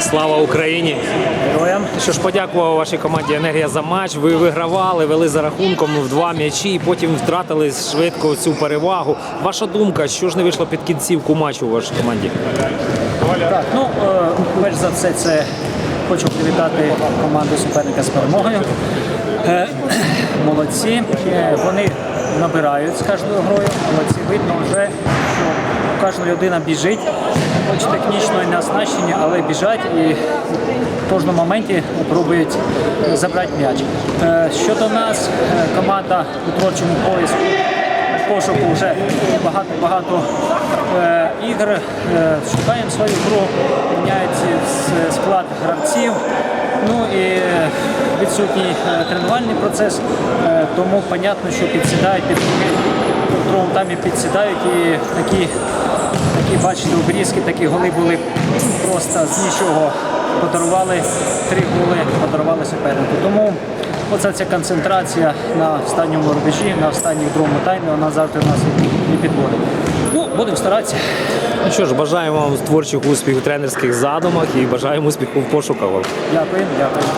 Слава Україні! Героям. Що ж, подякував вашій команді Енергія за матч. Ви вигравали, вели за рахунком в два м'ячі, і потім втратили швидко цю перевагу. Ваша думка, що ж не вийшло під кінцівку матчу у вашій команді? Так, ну е, перш за все, це хочу привітати команду суперника з перемогою. Е, Молодці. Е, Вони набирають з кожною грою. Молодці. Видно вже, що кожна людина біжить, хоч технічно і не оснащені, але біжать і в кожному моменті пробують забрати м'яч. Е, Щодо нас, е, команда у творчому поиску пошуку вже багато-багато е, ігор. Е, шукаємо свою гру, міняється склад гравців. Ну і відсутній тренувальний процес, тому зрозуміло, що підсідають під в другому таймі підсідають і такі, такі бачите, обрізки, такі голи були просто з нічого. Подарували три голи, подарували супернику. Тому оця ця концентрація на останньому рубежі, на останній другому таймі, вона завжди нас не підводить. Ну, будемо старатися. Ну що ж, бажаємо вам творчих успіхів в тренерських задумах і бажаємо успіху в пошуках. Дякую, дякую.